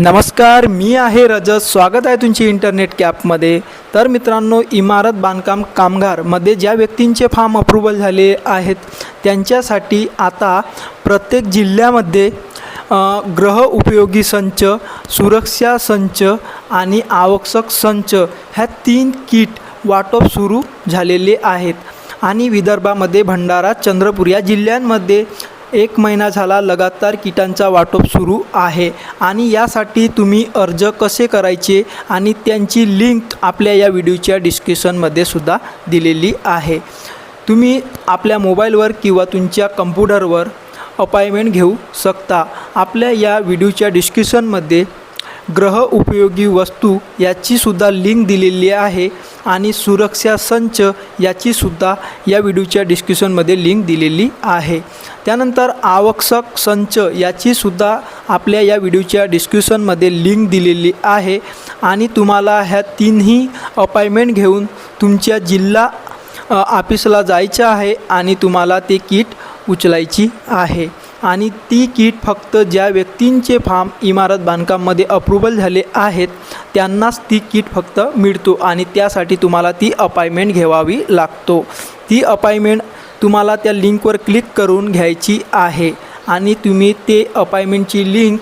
नमस्कार मी आहे रजत. स्वागत आहे तुमची इंटरनेट कॅपमध्ये तर मित्रांनो इमारत बांधकाम कामगारमध्ये ज्या व्यक्तींचे फॉर्म अप्रुव्हल झाले आहेत त्यांच्यासाठी आता प्रत्येक जिल्ह्यामध्ये ग्रह उपयोगी संच सुरक्षा संच आणि आवश्यक संच ह्या तीन किट वाटप सुरू झालेले आहेत. आणि विदर्भामध्ये भंडारा चंद्रपूर या जिल्ह्यांमध्ये एक महिना झाला लगातार किटांचा वाटप सुरू आहे आणि यासाठी तुम्ही अर्ज कसे करायचे आणि त्यांची लिंक आपल्या या व्हिडिओच्या डिस्क्रिप्शनमध्ये सुद्धा दिलेली आहे. तुम्ही आपल्या मोबाईलवर किंवा तुमच्या कम्प्युटरवर अपॉइंटमेंट घेऊ शकता. आपल्या या व्हिडिओच्या डिस्क्रिप्शनमध्ये ग्रह उपयोगी वस्तू याचीसुद्धा लिंक दिलेली आहे आणि सुरक्षा संच याचीसुद्धा या व्हिडिओच्या डिस्क्रिप्शनमध्ये लिंक दिलेली आहे. त्यानंतर आवश्यक संच याचीसुद्धा आपल्या या व्हिडिओच्या डिस्क्रिप्शनमध्ये लिंक दिलेली आहे. आणि तुम्हाला ह्या तीनही अपॉइंटमेंट घेऊन तुमच्या जिल्हा ऑफिसला जायचं आहे आणि तुम्हाला ते किट उचलायची आहे. आणि ती किट फक्त ज्या व्यक्तींचे फार्म इमारत बांधकाममध्ये अप्रुव्हल झाले आहेत त्यांनाच ती किट फक्त मिळतो आणि त्यासाठी तुम्हाला ती अपॉइंटमेंट घ्यावी लागतो. ती अपॉइंटमेंट तुम्हाला त्या लिंकवर क्लिक करून घ्यायची आहे आणि तुम्ही ते अपॉइंटमेंटची लिंक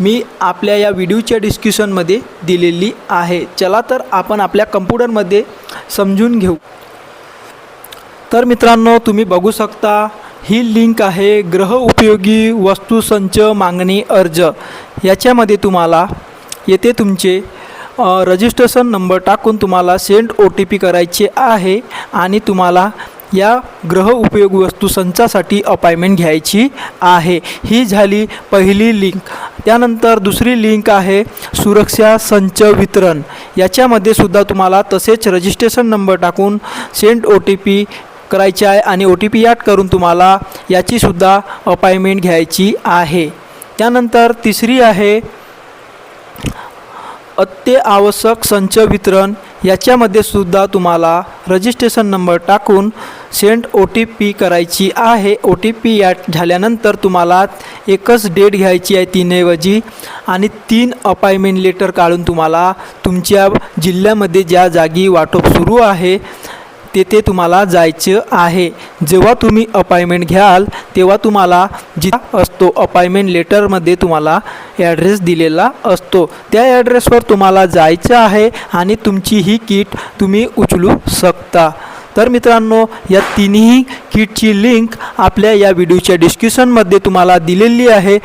मी आपल्या या व्हिडिओच्या डिस्क्रिप्शनमध्ये दिलेली आहे. चला तर आपण आपल्या कम्प्युटरमध्ये समजून घेऊ. तर मित्रांनो तुम्ही बघू शकता ही लिंक आहे ग्रह उपयोगी वस्तू संच मागणी अर्ज. याच्यामध्ये तुम्हाला येथे तुमचे रजिस्ट्रेशन नंबर टाकून तुम्हाला सेंड ओ टी पी करायचे आहे आणि तुम्हाला या ग्रह उपयोगी वस्तू संचासाठी अपॉइंटमेंट घ्यायची आहे. ही झाली पहिली लिंक त्यानंतर दुसरी लिंक आहे सुरक्षा संच वितरण. याच्यामध्ये सुद्धा तुम्हाला तसेच रजिस्ट्रेशन नंबर टाकून सेंड ओ टी पी करायची आहे आणि ओ टी पी याट करून तुम्हाला याचीसुद्धा अपॉइंटमेंट घ्यायची आहे. त्यानंतर तिसरी आहे अत्यावश्यक संच वितरण. याच्यामध्ये सुद्धा तुम्हाला रजिस्ट्रेशन नंबर टाकून सेंड ओ टी पी करायची आहे. ओ टी पी याट झाल्यानंतर तुम्हाला एकच डेट घ्यायची आहे तीनऐवजी आणि तीन अपॉइंटमेंट लेटर काढून तुम्हाला तुमच्या जिल्ह्यामध्ये ज्या जागी वाटप सुरू आहे तेथे तुम्हाला जायचं आहे. जेव्हा तुम्ही अपॉइंटमेंट घ्याल तेव्हा तुम्हाला जिथं असतो अपॉइंटमेंट लेटरमध्ये तुम्हाला ॲड्रेस दिलेला असतो. त्या ॲड्रेसवर तुम्हाला जायचं आहे आणि तुमची ही किट तुम्ही उचलू शकता. तर मित्रांनो या तिन्ही किटची लिंक आपल्या या व्हिडिओच्या डिस्क्रिप्शनमध्ये तुम्हाला दिलेली आहे.